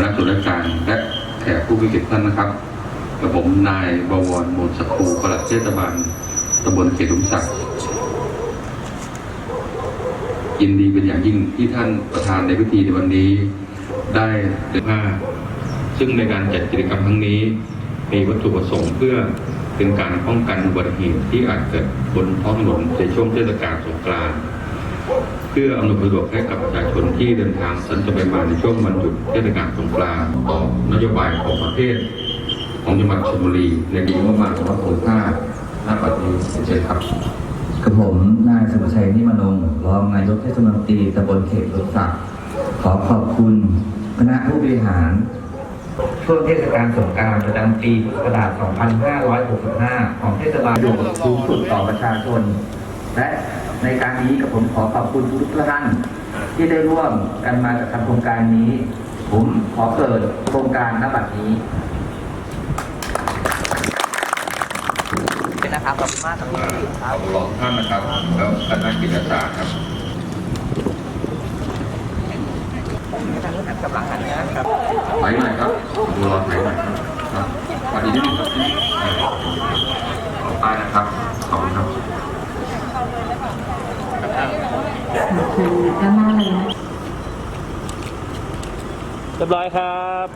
หัวหน้าส่วนราชการและแขกผู้มีเกียรติท่านนะครับกับผมนายบวรมูลสกครูปลัดเทศบาลตำบลเขตุมศักดิ์ยินดีเป็นอย่างยิ่งที่ท่านประธานในพิธีในวันนี้ ได้เดือนห้าซึ่งในการจัดกิจกรรมครั้งนี้ มีวัตถุประสงค์เพื่อเป็นการป้องกันอุบัติเหตุที่อาจเกิดบนท้องถนนในช่วงเทศกาลสงกรานต์ เพื่ออำนวยความสะดวกให้กับประชาชนที่เดินทางสัญจรไปมาในช่วงวันหยุดเทศกาลสงกรานต์ต่อนโยบายของประเทศ ของจังหวัดชลบุรีในปีงบประมาณ2565ณปัจจุบันเชิญครับกับผมนายสุชัยนิมนงรองนายกเทศมนตรีตำบลเขตรถศักดิ์ขอขอบคุณคณะผู้บริหาร ช่วงเทศกาลสงกรานต์ประจำปีพุทธศักราช 2565 ของเทศบาลอยู่สูงสุดต่อประชาชน และในการนี้กับผมขอขอบคุณทุกท่าน ที่ได้ร่วมกันมาจัดทำโครงการนี้ ผมขอเปิดโครงการณบัดนี้นะครับขอบคุณมากครับขอบคุณท่านนะครับแล้วคณะกิจการครับทางนู้นหันกลับหลังหันนะครับไหลหน่อยครับดูรอไหลหน่อยครับครับสวัสดีนิดนึงครับขอบคุณนะครับขอบคุณครับ คือด้านหน้าเลยนะเรียบร้อยครับ